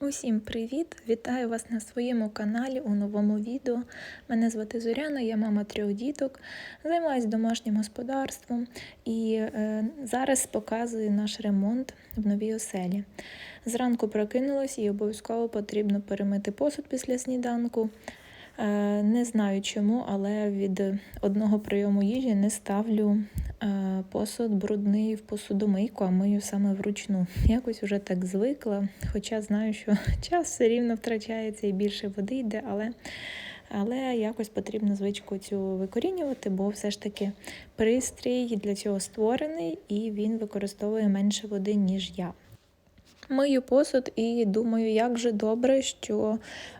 Усім привіт! Вітаю вас на своєму каналі у новому відео. Мене звати Зоряна, я мама трьох діток, займаюся домашнім господарством і е, зараз показую наш ремонт в новій оселі. Зранку прокинулась і обов'язково потрібно перемити посуд після сніданку. Е, Не знаю чому, але від одного прийому їжі не ставлю е, посуд брудний в посудомийку, а мию саме вручну. Якось вже так звикла, хоча знаю, що час все рівно втрачається і більше води йде, але, але якось потрібно звичку цю викорінювати, бо все ж таки пристрій для цього створений і він використовує менше води, ніж я. Мию посуд і думаю, як же добре, що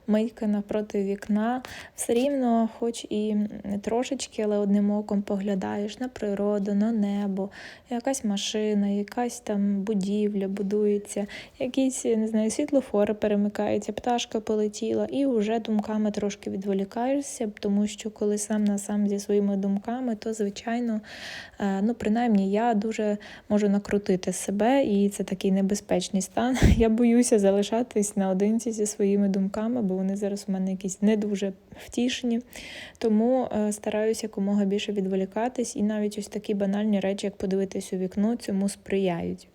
мийка навпроти вікна. Все рівно, хоч і трошечки, але одним оком поглядаєш на природу, на небо, якась машина, якась там будівля будується, якісь не знаю, світлофори перемикаються, пташка полетіла, і вже думками трошки відволікаєшся, тому що коли сам на сам зі своїми думками, то звичайно, ну принаймні я дуже можу накрутити себе, і це такий небезпечний стан. Я боюся залишатись наодинці зі своїми думками, бо вони зараз у мене якісь не дуже втішні. Тому е, стараюся якомога більше відволікатись, і навіть ось такі банальні речі, як подивитись у вікно, цьому сприяють.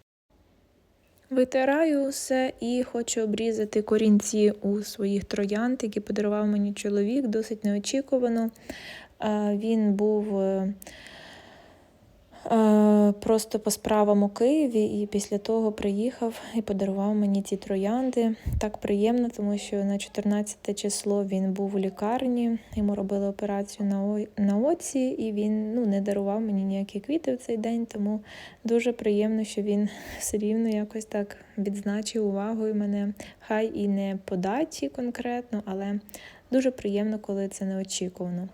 Витираю все і хочу обрізати корінці у своїх троянд, які подарував мені чоловік, досить неочікувано. Е, Він був. Е, Просто по справам у Києві, і після того приїхав і подарував мені ці троянди. Так приємно, тому що на 14 число він був у лікарні, йому робили операцію на о- на оці, і він ну, не дарував мені ніякі квіти в цей день, тому дуже приємно, що він все рівно якось так відзначив увагою мене. Хай і не по даті конкретно, але Дуже приємно, коли це неочікувано.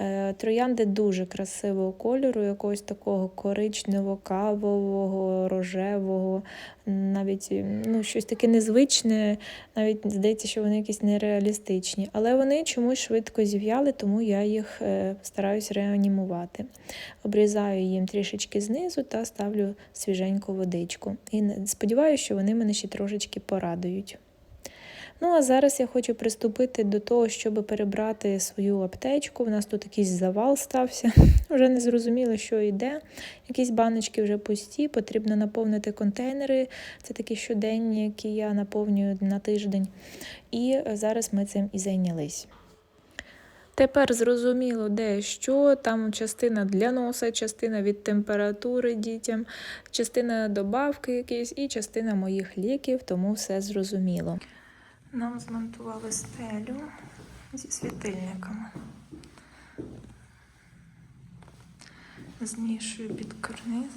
Е, Троянди дуже красивого кольору, якогось такого коричнево-кавового, рожевого, навіть ну, щось таке незвичне, навіть здається, що вони якісь нереалістичні. Але вони чомусь швидко зів'яли, тому я їх е, стараюсь реанімувати. Обрізаю їм трішечки знизу та ставлю свіженьку водичку. І сподіваюся, що вони мене ще трошечки порадують. Ну, а зараз я хочу приступити до того, щоб перебрати свою аптечку. У нас тут якийсь завал стався. Вже не зрозуміло, що йде. Якісь баночки вже пусті, потрібно наповнити контейнери. Це такі щоденні, які я наповнюю на тиждень. І зараз ми цим і зайнялись. Тепер зрозуміло, де що. Там частина для носа, частина від температури дітям, частина добавки якісь і частина моїх ліків, тому все зрозуміло. Нам змонтували стелю зі світильниками. Змішую під карниз.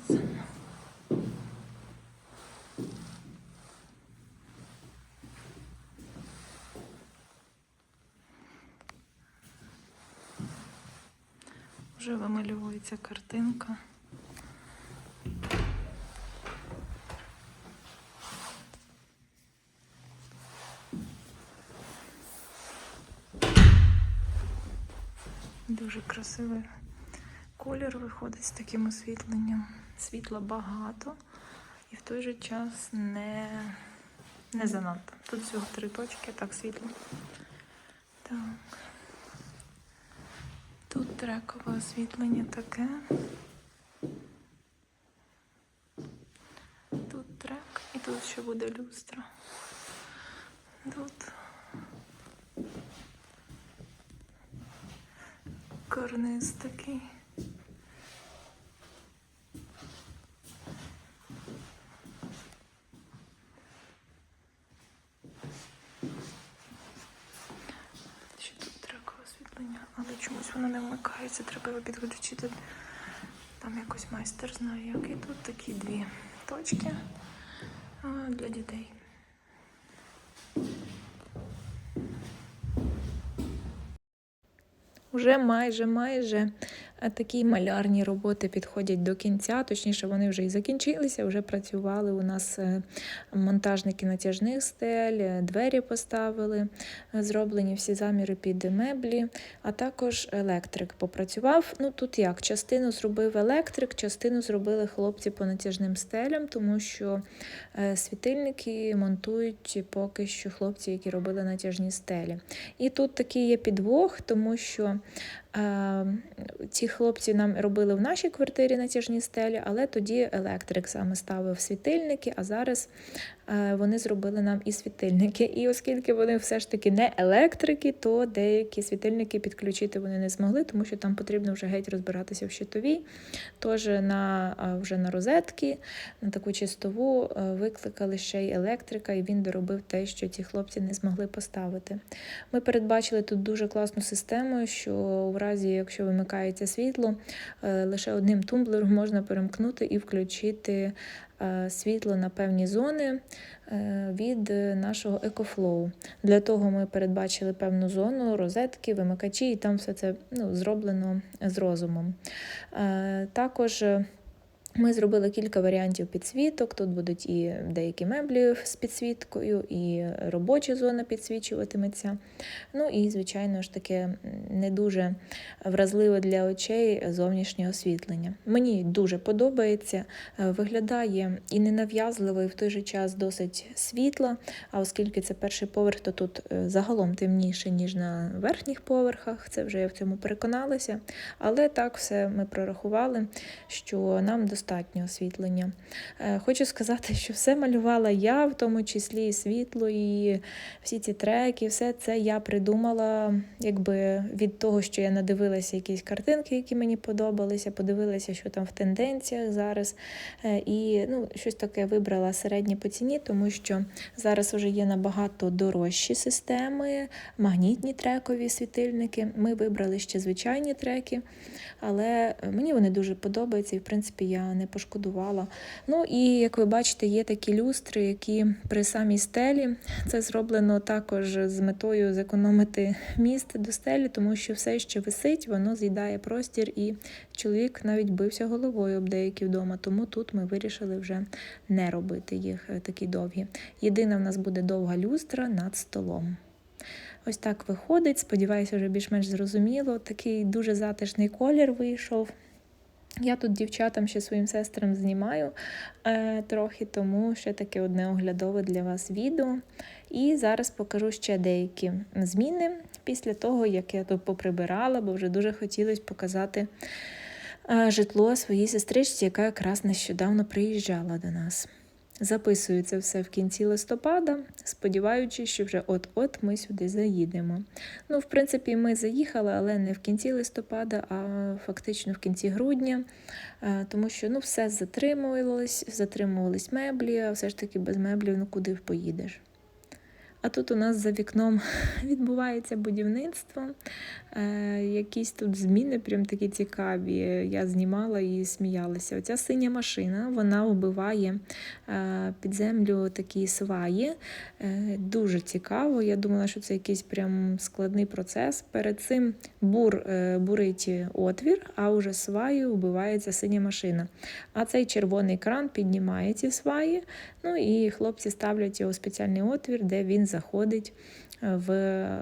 Вже вимальовується картинка. Дуже красивий колір виходить з таким освітленням. Світла багато і в той же час не, не занадто. Тут всього три точки, так світло. Так. Тут трекове освітлення таке. Тут трек і тут ще буде люстра. Тут карниз такий. Ще тут трекове освітлення, але чомусь воно не вмикається, треба його підключити. Там якось майстер знає, як. І тут такі дві точки для дітей. Уже майже майже такі малярні роботи підходять до кінця, точніше, вони вже і закінчилися, вже працювали у нас е, монтажники натяжних стель, е, двері поставили, е, зроблені всі заміри під меблі, а також електрик попрацював. Ну тут як, частину зробив електрик, частину зробили хлопці по натяжним стелям, тому що світильники монтують поки що хлопці, які робили натяжні стелі. І тут такий є підвох, тому що ці хлопці нам робили в нашій квартирі натяжні стелі, але тоді електрик саме ставив світильники, а зараз е, вони зробили нам і світильники. І оскільки вони все ж таки не електрики, то деякі світильники підключити вони не змогли, тому що там потрібно вже геть розбиратися в щитовій. Тож на, вже на розетки, на таку чистову е, викликали ще й електрика, і він доробив те, що ті хлопці не змогли поставити. Ми передбачили тут дуже класну систему, що в разі, якщо вимикається світло, е, лише одним тумблером можна перемкнути і включити е, світло на певні зони е, від нашого екофлоу. Для того ми передбачили певну зону, розетки, вимикачі, і там все це ну, зроблено з розумом. Е, Також е, ми зробили кілька варіантів підсвіток. Тут будуть і деякі меблі з підсвіткою, і робоча зона підсвічуватиметься. Ну і, звичайно ж таке, не дуже вразливе для очей зовнішнє освітлення. Мені дуже подобається, е, виглядає і ненав'язливо, і в той же час досить світла. А оскільки це перший поверх, то тут е, загалом темніше, ніж на верхніх поверхах. Це вже я в цьому переконалася. Але так все ми прорахували, що нам достатньо освітлення. Е, Хочу сказати, що все малювала я, в тому числі і світло, і всі ці треки, все це я придумала якби від того, що я надивилася якісь картинки, які мені подобалися, подивилася, що там в тенденціях зараз. Е, І ну, щось таке вибрала середнє по ціні, тому що зараз вже є набагато дорожчі системи, магнітні трекові світильники. Ми вибрали ще звичайні треки, але мені вони дуже подобаються, і в принципі я не пошкодувала. Ну і як ви бачите, є такі люстри, які при самій стелі. Це зроблено також з метою зекономити місце до стелі, тому що все, що висить, воно з'їдає простір, і чоловік навіть бився головою об деякі вдома. Тому тут ми вирішили вже не робити їх е, такі довгі. Єдина в нас буде довга люстра над столом. Ось так виходить. Сподіваюся, вже більш-менш зрозуміло. Такий дуже затишний колір вийшов. Я тут дівчатам ще своїм сестрам знімаю е, трохи, тому ще таке одне оглядове для вас відео. І зараз покажу ще деякі зміни після того, як я тут поприбирала, бо вже дуже хотілося показати е, житло своїй сестричці, яка якраз нещодавно приїжджала до нас. Записую це все в кінці листопада, сподіваючись, що вже от-от ми сюди заїдемо. Ну, в принципі, ми заїхали, але не в кінці листопада, а фактично в кінці грудня, е, тому що ну, все затримувалось, затримувались меблі, а все ж таки без меблів ну куди поїдеш. А тут у нас за вікном відбувається будівництво. Е, якісь тут зміни прям такі цікаві. Я знімала і сміялася. Оця синя машина вона вбиває е, під землю такі сваї. Е, дуже цікаво. Я думала, що це якийсь прям складний процес. Перед цим бур бурить отвір, а уже сваю вбивається синя машина. А цей червоний кран піднімає ці сваї. Ну і хлопці ставлять його у спеціальний отвір, де він заходить в е,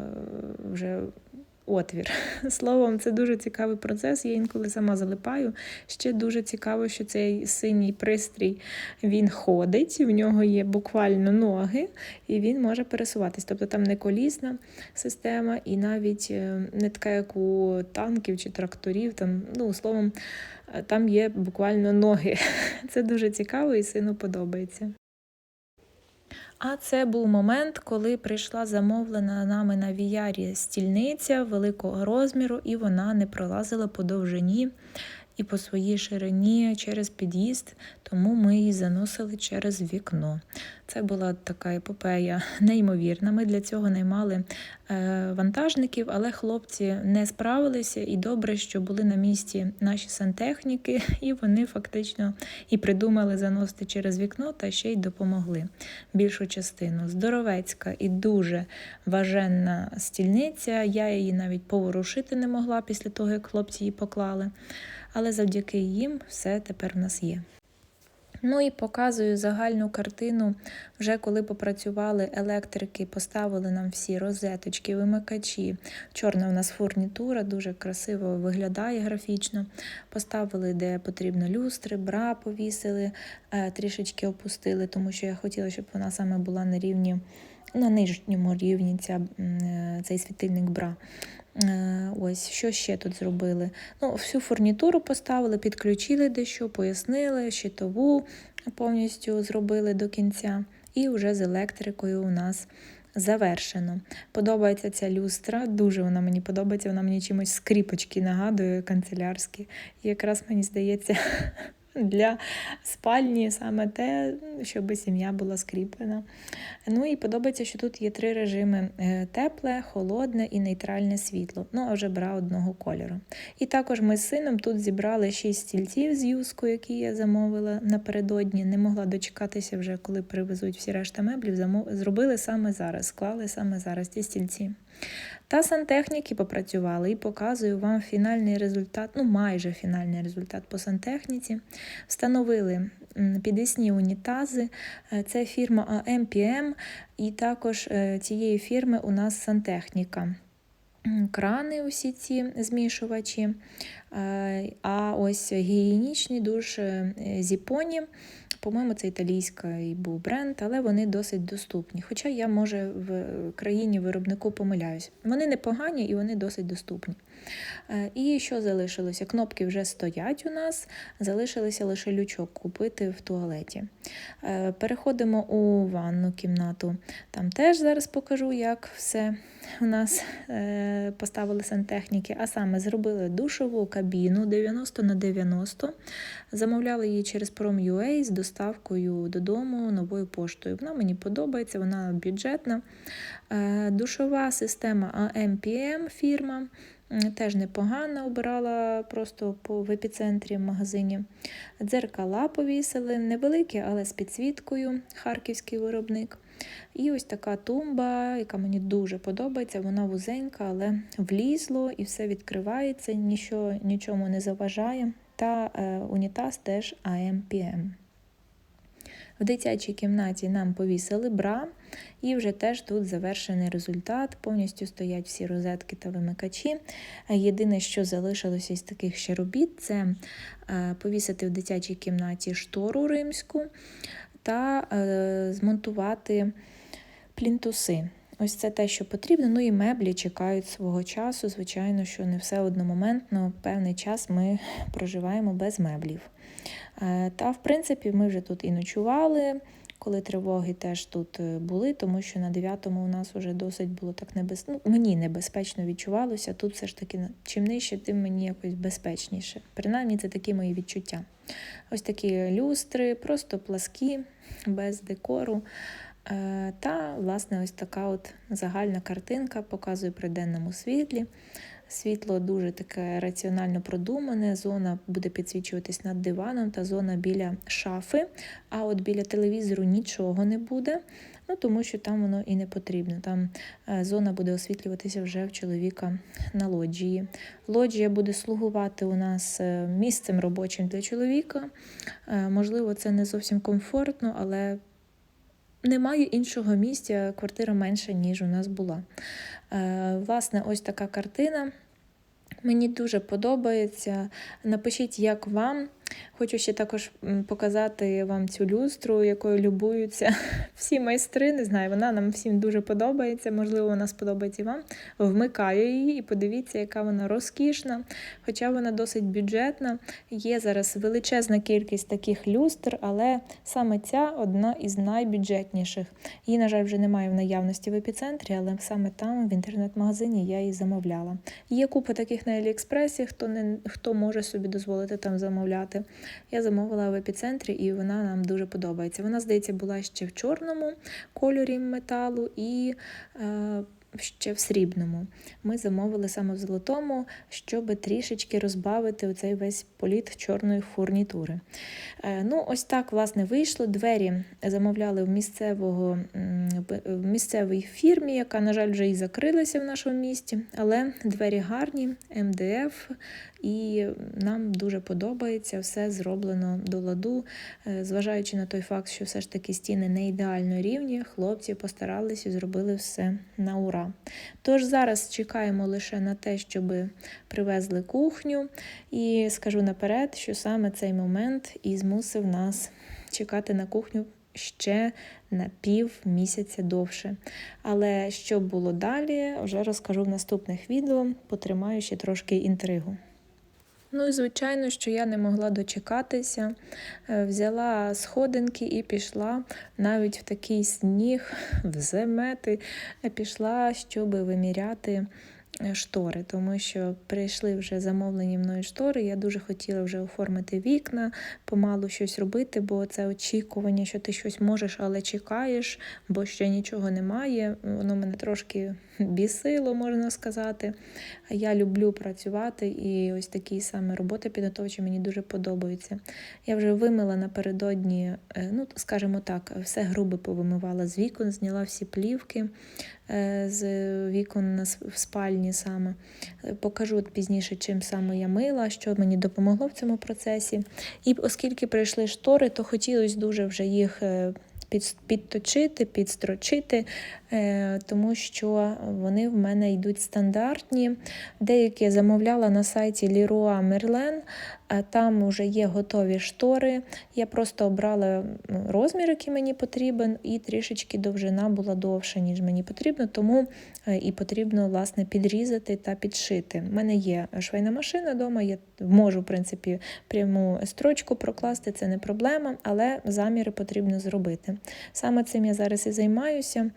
вже отвір. Словом, це дуже цікавий процес. Я інколи сама залипаю. Ще дуже цікаво, що цей синій пристрій він ходить, в нього є буквально ноги, і він може пересуватись. Тобто там не колісна система, і навіть е, не така, як у танків чи тракторів. Там, ну, словом, е, там є буквально ноги. Це дуже цікаво і сину подобається. А це був момент, коли прийшла замовлена нами на віярі стільниця великого розміру, і вона не пролазила по довжині. І по своїй ширині через під'їзд, тому ми її заносили через вікно. Це була така епопея неймовірна. Ми для цього наймали е, вантажників, але хлопці не справилися, і добре, що були на місці наші сантехніки, і вони фактично і придумали заносити через вікно та ще й допомогли більшу частину. Здоровецька і дуже важенна стільниця. Я її навіть поворушити не могла після того, як хлопці її поклали. Але завдяки їм все тепер в нас є. Ну і показую загальну картину. Вже коли попрацювали електрики, поставили нам всі розеточки, вимикачі. Чорна у нас фурнітура, дуже красиво виглядає графічно. Поставили, де потрібно люстри, бра повісили, е, трішечки опустили, тому що я хотіла, щоб вона саме була на рівні, на нижньому рівні ця, е, цей світильник бра. Е, ось, що ще тут зробили? Ну, Всю фурнітуру поставили, підключили дещо, пояснили, щитову повністю зробили до кінця. І вже з електрикою у нас завершено. Подобається ця люстра, дуже вона мені подобається, вона мені чимось скріпочки нагадує канцелярські. І якраз мені здається. Для спальні саме те, щоб сім'я була скріплена. Ну і подобається, що тут є три режими: е, тепле, холодне і нейтральне світло. Ну, а вже бра одного кольору. І також ми з сином тут зібрали шість стільців з юску, які я замовила напередодні. Не могла дочекатися вже, коли привезуть всі решта меблів. Зробили саме зараз, склали саме зараз ті стільці. Та сантехніки попрацювали і показую вам фінальний результат, ну майже фінальний результат по сантехніці. Встановили підвісні унітази, е, це фірма AMPM, і також е, цієї фірми у нас сантехніка. Крани, усі ці змішувачі, е, а ось гігієнічний душ Зіпоні. По-моєму, це італійський був бренд, але вони досить доступні. Хоча я, може, в країні виробнику помиляюсь. Вони непогані і вони досить доступні. Е, і що залишилося? Кнопки вже стоять у нас, залишилося лише лючок купити в туалеті. Е, переходимо у ванну кімнату. Там теж зараз покажу, як все у нас е, поставили сантехніки, а саме зробили душову кабіну 90 на 90 замовляли її через Prom.ua з доставкою додому новою поштою. Вона мені подобається, вона бюджетна. Душова система AMPM фірма. Теж непогано обирала просто по, в епіцентрі в магазині. Дзеркала повісили, невеликі, але з підсвіткою, харківський виробник. І ось така тумба, яка мені дуже подобається, вона вузенька, але влізло і все відкривається, нічого, нічому не заважає. Та е, унітаз теж AMPM. В дитячій кімнаті нам повісили бра, і вже теж тут завершений результат. Повністю стоять всі розетки та вимикачі. Єдине, що залишилося із таких ще робіт, це е, повісити в дитячій кімнаті штору римську та е, змонтувати плінтуси. Ось це те, що потрібно. Ну і меблі чекають свого часу. Звичайно, що не все одномоментно, певний час ми проживаємо без меблів. Е, та, в принципі, ми вже тут і ночували, коли тривоги теж тут е, були, тому що на 9-му у нас вже досить було так небезпечно. Ну, мені небезпечно відчувалося. Тут все ж таки, чим нижче, тим мені якось безпечніше. Принаймні, це такі мої відчуття. Ось такі люстри, просто пласкі, без декору. Е, та, власне, ось така от загальна картинка показує при денному світлі. Світло дуже таке раціонально продумане, зона буде підсвічуватись над диваном та зона біля шафи, а от біля телевізору нічого не буде, ну тому що там воно і не потрібно. Там е, зона буде освітлюватися вже в чоловіка на лоджії. Лоджія буде слугувати у нас е, місцем робочим для чоловіка. Е, можливо, це не зовсім комфортно, але немає іншого місця, квартира менша, ніж у нас була. Власне, ось така картина. Мені дуже подобається. Напишіть, як вам. Хочу ще також показати вам цю люстру, якою любуються всі майстри. Не знаю, вона нам всім дуже подобається. Можливо, вона сподобається і вам. Вмикаю її і подивіться, яка вона розкішна, хоча вона досить бюджетна. Є зараз величезна кількість таких люстр, але саме ця одна із найбюджетніших. Її, на жаль, вже немає в наявності в епіцентрі, але саме там, в інтернет-магазині, я її замовляла. Є купа таких на Аліекспресі, хто не хто може собі дозволити там замовляти. Я замовила в епіцентрі, і вона нам дуже подобається. Вона, здається, була ще в чорному кольорі металу і е, ще в срібному. Ми замовили саме в золотому, щоб трішечки розбавити оцей весь політ чорної фурнітури. Е, ну, ось так, власне, вийшло. Двері замовляли в місцевого в місцевій фірмі, яка, на жаль, вже і закрилася в нашому місті. Але двері гарні, МДФ, і нам дуже подобається, все зроблено до ладу. Е, Зважаючи на той факт, що все ж таки стіни не ідеально рівні, хлопці постаралися і зробили все на ура. Тож зараз чекаємо лише на те, щоб привезли кухню, і скажу наперед, що саме цей момент і змусив нас чекати на кухню ще на пів місяця довше. Але що було далі, вже розкажу в наступних відео, потримаю ще трошки інтригу. Ну і звичайно, що я не могла дочекатися. Е, Взяла сходинки і пішла навіть в такий сніг, в замети, е, пішла, щоб виміряти штори, тому що прийшли вже замовлені мною штори. Я дуже хотіла вже оформити вікна, помалу щось робити, бо це очікування, що ти щось можеш, але чекаєш, бо ще нічого немає. Воно мене трошки бісило, можна сказати. Я люблю працювати, і ось такі саме роботи підготовчі мені дуже подобаються. Я вже вимила напередодні, е, ну скажімо так, все грубо повимивала з вікон, зняла всі плівки е, з вікон в спальні саме. Е, Покажу пізніше, чим саме я мила, що мені допомогло в цьому процесі. І оскільки прийшли штори, то хотілося дуже вже їх. е, Підточити, підстрочити, е, тому що вони в мене йдуть стандартні. Деякі замовляла на сайті Leroy Merlin, там вже є готові штори. Я просто обрала розмір, який мені потрібен, і трішечки довжина була довша, ніж мені потрібно, тому е, і потрібно власне підрізати та підшити. У мене є швейна машина вдома, я можу, в принципі, пряму строчку прокласти, це не проблема, але заміри потрібно зробити. Саме цим я зараз і займаюся.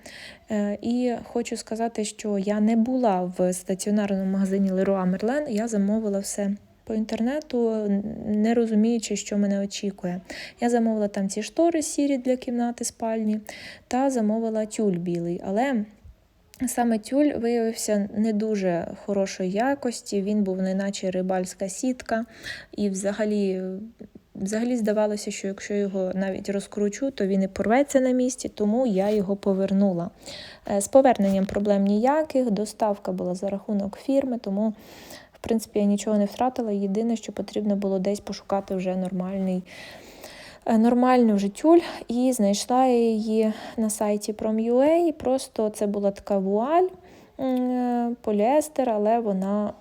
Е, І хочу сказати, що я не була в стаціонарному магазині Leroy Merlin, я замовила все по інтернету, не розуміючи, що мене очікує. Я замовила там ці штори сірі для кімнати спальні та замовила тюль білий. Але саме тюль виявився не дуже хорошої якості. Він був неначе рибальська сітка, і взагалі. Взагалі здавалося, що якщо його навіть розкручу, то він і порветься на місці, тому я його повернула. Е, З поверненням проблем ніяких, доставка була за рахунок фірми, тому принципі я нічого не втратила. Єдине, що потрібно було десь пошукати вже нормальний. е, Нормальну вже і знайшла я її на сайті Prom.ua. Просто це була така вуаль е, поліестер, але вона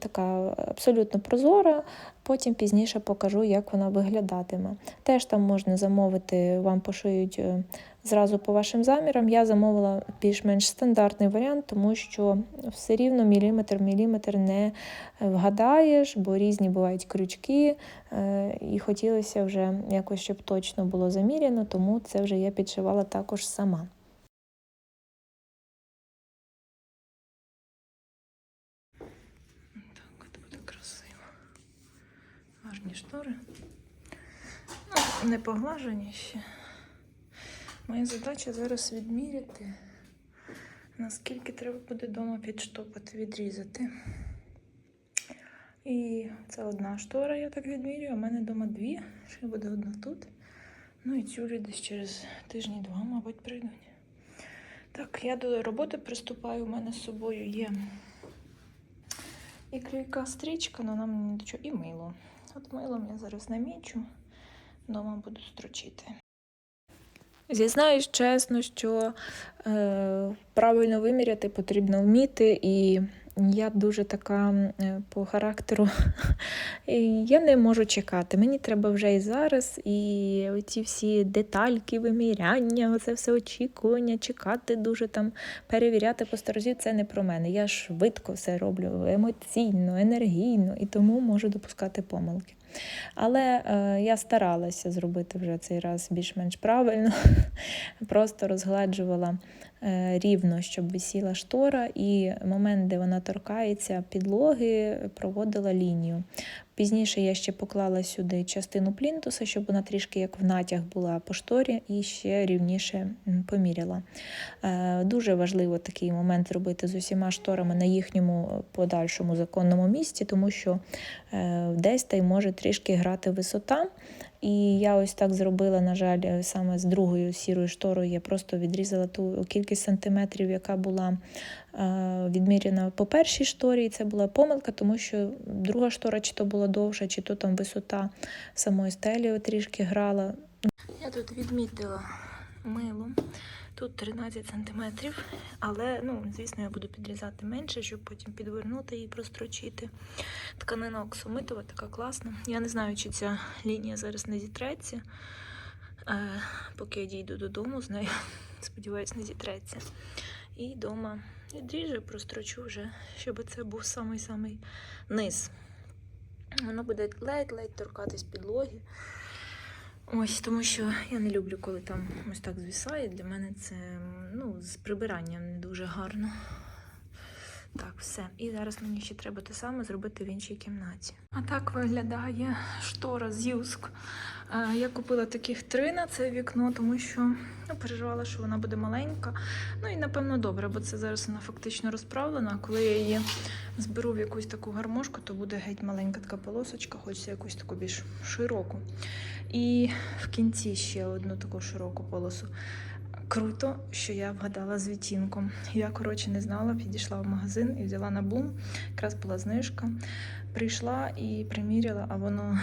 така абсолютно прозора. Потім пізніше покажу, як вона виглядатиме. Теж там можна замовити, вам пошиють е, зразу по вашим замірам. Я замовила більш-менш стандартний варіант, тому що все рівно міліметр-міліметр не вгадаєш, бо різні бувають крючки, е, і хотілося вже якось, щоб точно було заміряно, тому це вже я підшивала також сама. Так, от буде красиво. Гарні штори. Ну, не поглажені ще. Моя задача зараз відміряти, наскільки треба буде вдома підштопати, відрізати. І це одна штора, я так відмірюю. У мене вдома дві, ще буде одна тут. Ну і цю десь через тижні-два, мабуть, прийдуть. Так, я до роботи приступаю. У мене з собою є і клейка стрічка, але нам не до чого, і мило. От милом я зараз намічу, вдома буду строчити. Зізнаюсь чесно, що е, правильно виміряти потрібно вміти, і я дуже така е, по характеру. Я не можу чекати. Мені треба вже і зараз, і ці всі детальки, виміряння, оце все очікування, чекати дуже там, перевіряти по сторожі, це не про мене. Я швидко все роблю емоційно, енергійно і тому можу допускати помилки. Але е, я старалася зробити вже цей раз більш-менш правильно, просто розгладжувала рівно, щоб висіла штора, і момент, де вона торкається підлоги, проводила лінію. Пізніше я ще поклала сюди частину плінтуса, щоб вона трішки як в натяг була по шторі, і ще рівніше поміряла. Е, Дуже важливо такий момент робити з усіма шторами на їхньому подальшому законному місці, тому що е, десь та й може трішки грати висота. І я ось так зробила, на жаль, е, саме з другою сірою шторою. Я просто відрізала ту кількість сантиметрів, яка була відмірена відміряна по першій шторі. І це була помилка, тому що друга штора чи то була довша, чи то там висота самої стелі трішки грала. Я тут відмітила мило. Тут 13 сантиметрів, але, ну, звісно, я буду підрізати менше, щоб потім підвернути і прострочити. Тканина оксамитова, така класна. Я не знаю, чи ця лінія зараз не зітреться. Е, поки я дійду додому з нею, сподіваюсь, не зітреться. І вдома відріжу, прострочу вже, щоб це був самий-самий низ. Воно буде ледь-ледь торкатись підлоги. Ось, тому що я не люблю, коли там ось так звісає. Для мене це ну, з прибиранням не дуже гарно. Так, все. І зараз мені ще треба те саме зробити в іншій кімнаті. А так виглядає штора з Юск. Е, Я купила таких три на це вікно, тому що ну, переживала, що вона буде маленька. Ну і напевно добре, бо це зараз вона фактично розправлена. Коли я її зберу в якусь таку гармошку, то буде геть маленька така полосочка, хочеться якусь таку більш широку. І в кінці ще одну таку широку полосу. Круто, що я вгадала з відтінком. Я, коротше, не знала, підійшла в магазин і взяла на бум. Якраз була знижка. Прийшла і приміряла, а воно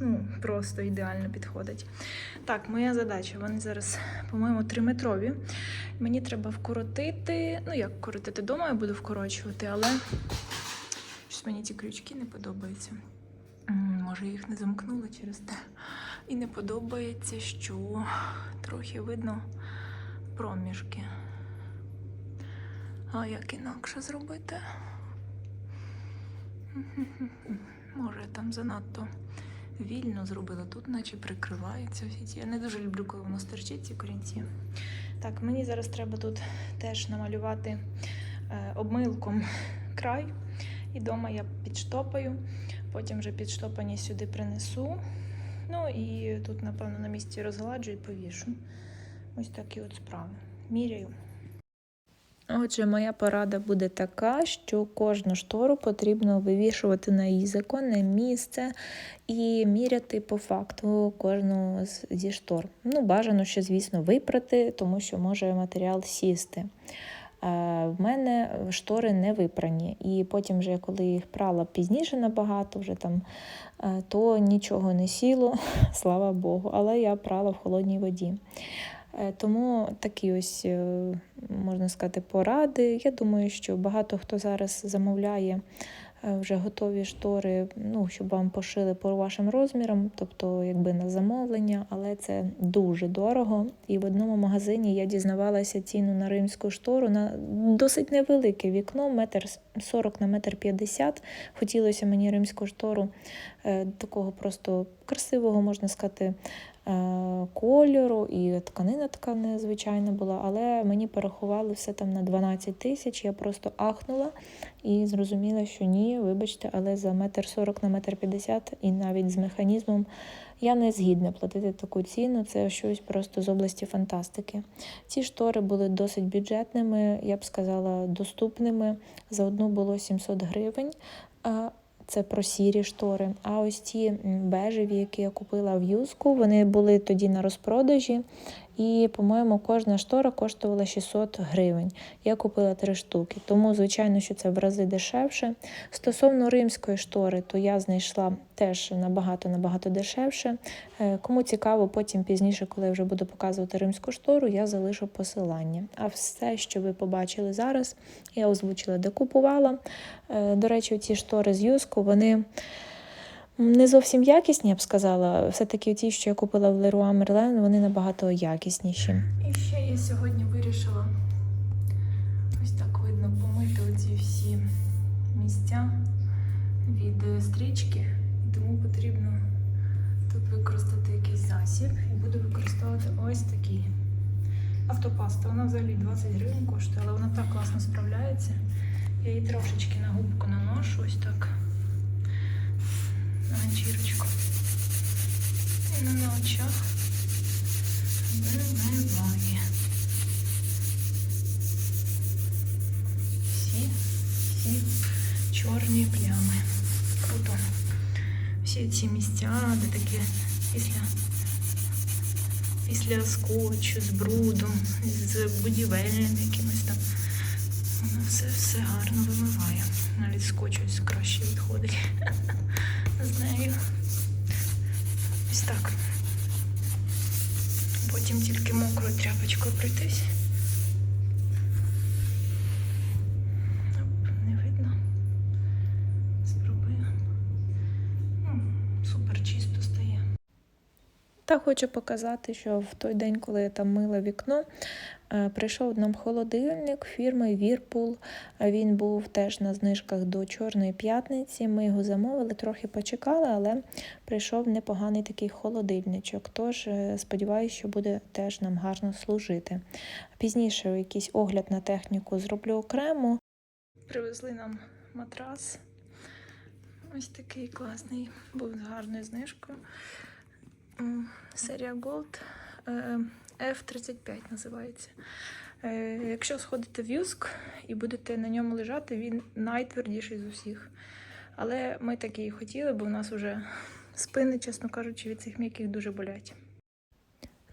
ну, просто ідеально підходить. Так, моя задача, вони зараз, по-моєму, 3-метрові. Мені треба вкоротити. Ну, як вкоротити дома, я буду вкорочувати, але щось мені ці крючки не подобаються. Може, їх не замкнули через те. І не подобається, що трохи видно проміжки. А як інакше зробити? Може, там занадто вільно зробила. Тут наче прикриваються всі ці. Я не дуже люблю, коли воно стерчить, ці корінці. Так, мені зараз треба тут теж намалювати е, обмилком край. І вдома я підштопаю, потім вже підштопані сюди принесу. Ну і тут, напевно, на місці розгладжу і повішу. Ось такі от справи. Міряю. Отже, моя порада буде така, що кожну штору потрібно вивішувати на її законне місце і міряти по факту кожну зі штор. Ну, бажано ще, звісно, випрати, тому що може матеріал сісти. В мене штори не випрані, і потім, вже коли їх прала пізніше набагато, вже там, е, то нічого не сіло, слава Богу, але я прала в холодній воді. Е, Тому такі ось, е, можна сказати, поради. Я думаю, що багато хто зараз замовляє е, вже готові штори, ну, щоб вам пошили по вашим розмірам, тобто якби на замовлення, але це дуже дорого. І в одному магазині я дізнавалася ціну на римську штору на досить невелике вікно, метр сорок на метр п'ятдесят. Хотілося мені римську штору такого просто красивого, можна сказати, кольору, і тканина така незвичайна була, але мені порахували все там на 12 тисяч. Я просто ахнула і зрозуміла, що ні, вибачте, але за метр 40 на метр 50 і навіть з механізмом я не згідна платити таку ціну. Це щось просто з області фантастики. Ці штори були досить бюджетними, я б сказала, доступними. За одну було 700 гривень. Це про сірі штори. А ось ті бежеві, які я купила в юску, вони були тоді на розпродажі. І, по-моєму, кожна штора коштувала 600 гривень. Я купила три штуки, тому, звичайно, що це в рази дешевше. Стосовно римської штори, то я знайшла теж набагато набагато дешевше. Е, Кому цікаво, потім пізніше, коли я вже буду показувати римську штору, я залишу посилання. А все, що ви побачили зараз, я озвучила, де купувала. Е, До речі, ці штори з юску, вони. Не зовсім якісні, я б сказала. Все-таки ті, що я купила в Leroy Merlin, вони набагато якісніші. І ще я сьогодні вирішила ось так видно помити оці всі місця від е, стрічки. Тому потрібно тут використати якийсь засіб і буду використовувати ось такий. Автопаста. Вона взагалі 20 гривень коштує, але вона так класно справляється. Я її трошечки на губку наношу, ось так. Ганчірочку. І на очах вимиває. Всі, всі чорні плями. Круто. Всі ці місця, де таке після, після скотчу, з брудом, з будівельним якимось там. Воно все, все гарно вимиває. Навіть скотч ось краще відходить з нею. Ось так. Потім тільки мокрою тряпочкою пройтись. Та хочу показати, що в той день, коли я там мила вікно, е, прийшов нам холодильник фірми. Е, Він був теж на знижках до Чорної п'ятниці. Ми його замовили, трохи почекали, але прийшов непоганий такий холодильничок. Тож е, сподіваюся, що буде теж нам гарно служити. Пізніше якийсь огляд на техніку зроблю окремо. Привезли нам матрас. Ось такий класний, був з гарною знижкою. Серія Gold е, F35 називається. Е, Якщо сходите в Юск і будете на ньому лежати, він найтвердіший з усіх. Але ми такі і хотіли, бо в нас вже спини, чесно кажучи, від цих м'яких дуже болять.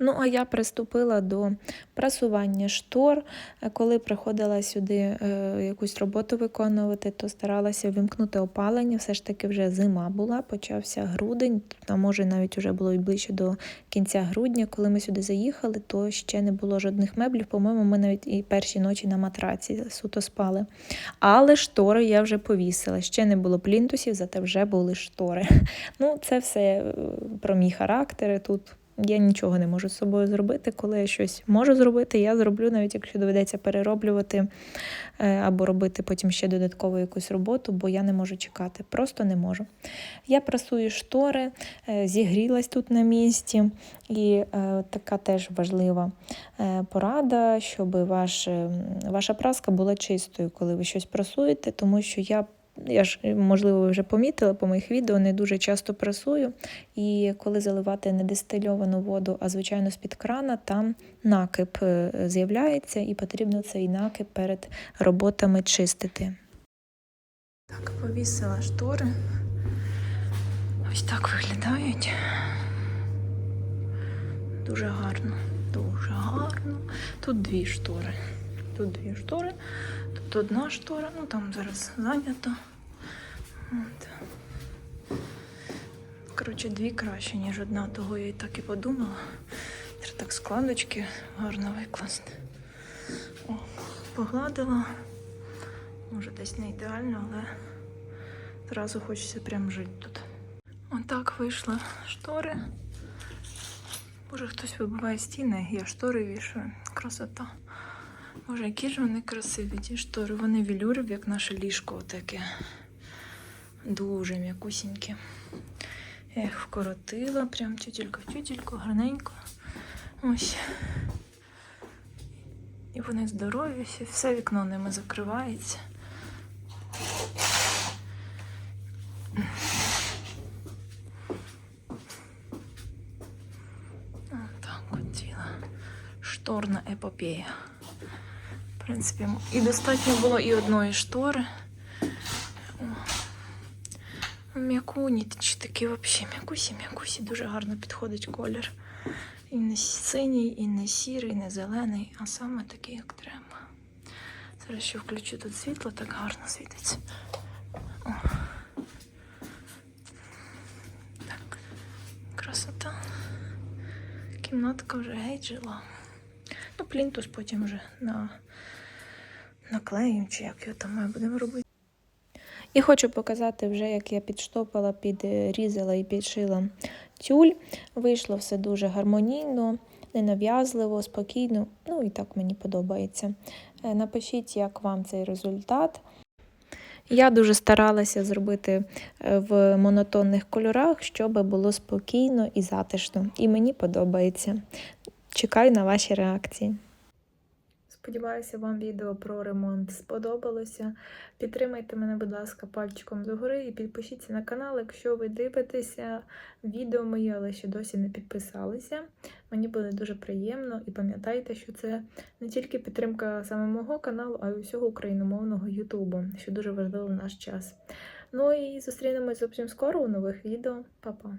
Ну, а я приступила до прасування штор. Е, Коли приходила сюди е, якусь роботу виконувати, то старалася вимкнути опалення. Все ж таки вже зима була, почався грудень, а може навіть вже було і ближче до кінця грудня. Коли ми сюди заїхали, то ще не було жодних меблів. По-моєму, ми навіть і перші ночі на матраці суто спали. Але штори я вже повісила. Ще не було плінтусів, зате вже були штори. Ну, це все е, про мій характер. Тут я нічого не можу з собою зробити. Коли я щось можу зробити, я зроблю, навіть якщо доведеться перероблювати е, або робити потім ще додаткову якусь роботу, бо я не можу чекати. Просто не можу. Я прасую штори, е, зігрілась тут на місці, і е, така теж важлива порада, щоб ваш, е, ваша праска була чистою, коли ви щось прасуєте, тому що я. Я ж, можливо, ви вже помітили по моїх відео, не дуже часто прасую. І коли заливати не дистильовану воду, а звичайно з-під крана, там накип е, з'являється, і потрібно цей накип перед роботами чистити. Так, повісила штори. Ось так виглядають. Дуже гарно, дуже гарно. Тут дві штори. Тут дві штори, тут одна штора, ну там зараз зайнято. От. Коротше, дві краще, ніж одна, того я і так і подумала. Треба так складочки гарно викласти. О, погладила. Може десь не ідеально, але зразу хочеться прям жити тут. Отак вийшли штори. Може хтось вибиває стіни, я штори вішаю. Красота. Боже, які ж вони красиві, ті штори. Вони вілюрів, як наше ліжко таке. Дуже м'якусіньке. Я вкоротила, прям тютелька в тютельку, гарненько. Ось. І вони здорові, все вікно ними закривається. Отак от ціла шторна епопея. В принципі, і достатньо було і одної штори. О. М'якуні, чи такі взагалі м'якусі, м'якусі, дуже гарно підходить колір. І не синій, і не сірий, і не зелений, а саме такий, як треба. Зараз ще включу тут світло, так гарно світиться. О. Так, красота. Кімнатка вже геть жила. Ну, плінтус потім вже на... наклеїмо, чи як його там ми будемо робити. І хочу показати вже, як я підштопала, підрізала і підшила тюль. Вийшло все дуже гармонійно, ненав'язливо, спокійно. Ну і так мені подобається. Е, Напишіть, як вам цей результат. Я дуже старалася зробити е, в монотонних кольорах, щоб було спокійно і затишно. І мені подобається. Чекаю на ваші реакції. Сподіваюся, вам відео про ремонт сподобалося. Підтримайте мене, будь ласка, пальчиком догори і підпишіться на канал, якщо ви дивитеся відео мої, але ще досі не підписалися. Мені буде дуже приємно і пам'ятайте, що це не тільки підтримка саме мого каналу, а й усього україномовного Ютубу, що дуже важливо в наш час. Ну і зустрінемось зовсім скоро у нових відео. Па-па!